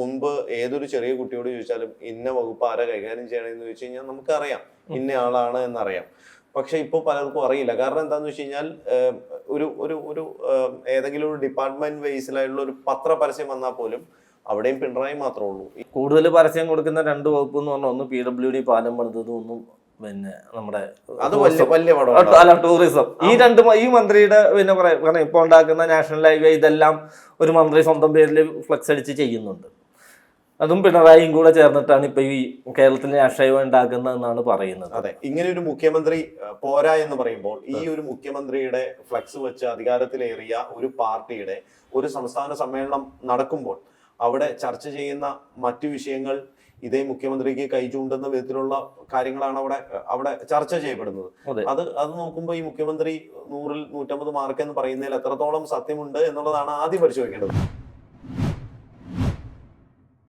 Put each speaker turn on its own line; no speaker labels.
മുൻപ് ഏതൊരു ചെറിയ കുട്ടിയോട് ചോദിച്ചാലും ഇന്ന വകുപ്പ് ആരാ കൈകാര്യം ചെയ്യണമെന്ന് ചോദിച്ചു കഴിഞ്ഞാൽ നമുക്കറിയാം. ഇന്ന ആളാണ് എന്നറിയാം. പക്ഷെ ഇപ്പോൾ പലർക്കും അറിയില്ല. കാരണം എന്താന്ന് വെച്ച് കഴിഞ്ഞാൽ ഒരു ഒരു ഒരു ഏതെങ്കിലും ഒരു ഡിപ്പാർട്ട്മെന്റ് ബേസിലായിട്ടുള്ള ഒരു പത്ര പരസ്യം വന്നാൽ പോലും അവിടെയും പിണറായി മാത്രമേ ഉള്ളൂ.
കൂടുതൽ പരസ്യം കൊടുക്കുന്ന രണ്ട് വകുപ്പ് എന്ന് പറഞ്ഞാൽ ഒന്ന് പി ഡബ്ല്യു ഡി പാലം പണിതതും ഒന്നും പിന്നെ നമ്മുടെ
അത് വലിയ വലിയ
അല്ല ടൂറിസം. ഈ രണ്ട് ഈ മന്ത്രിയുടെ പിന്നെ പറയാം കാരണം ഇപ്പോൾ ഉണ്ടാക്കുന്ന നാഷണൽ ഹൈവേ ഇതെല്ലാം ഒരു മന്ത്രി സ്വന്തം പേരിൽ ഫ്ലക്സ് അടിച്ച് ചെയ്യുന്നുണ്ട്. അതും പിണറായിയും കൂടെ ചേർന്നിട്ടാണ് ഇപ്പൊ ഈ കേരളത്തിലെ രാഷ്ട്രീയം ഉണ്ടാക്കുന്നതെന്നാണ് പറയുന്നത്.
അതെ ഇങ്ങനെ ഒരു മുഖ്യമന്ത്രി പോരാ എന്ന് പറയുമ്പോൾ ഈ ഒരു മുഖ്യമന്ത്രിയുടെ ഫ്ലക്സ് വെച്ച് അധികാരത്തിലേറിയ ഒരു പാർട്ടിയുടെ ഒരു സംസ്ഥാന സമ്മേളനം നടക്കുമ്പോൾ അവിടെ ചർച്ച ചെയ്യുന്ന മറ്റു വിഷയങ്ങൾ ഇതേ മുഖ്യമന്ത്രിക്ക് കൈ ചൂണ്ടുന്ന വിധത്തിലുള്ള കാര്യങ്ങളാണ് അവിടെ അവിടെ ചർച്ച ചെയ്യപ്പെടുന്നത്. അത് അത് നോക്കുമ്പോൾ ഈ മുഖ്യമന്ത്രി നൂറിൽ നൂറ്റമ്പത് മാർക്ക് എന്ന് പറയുന്നതിൽ എത്രത്തോളം സത്യമുണ്ട് എന്നുള്ളതാണ് ആദ്യം പരിശോധിക്കേണ്ടത്.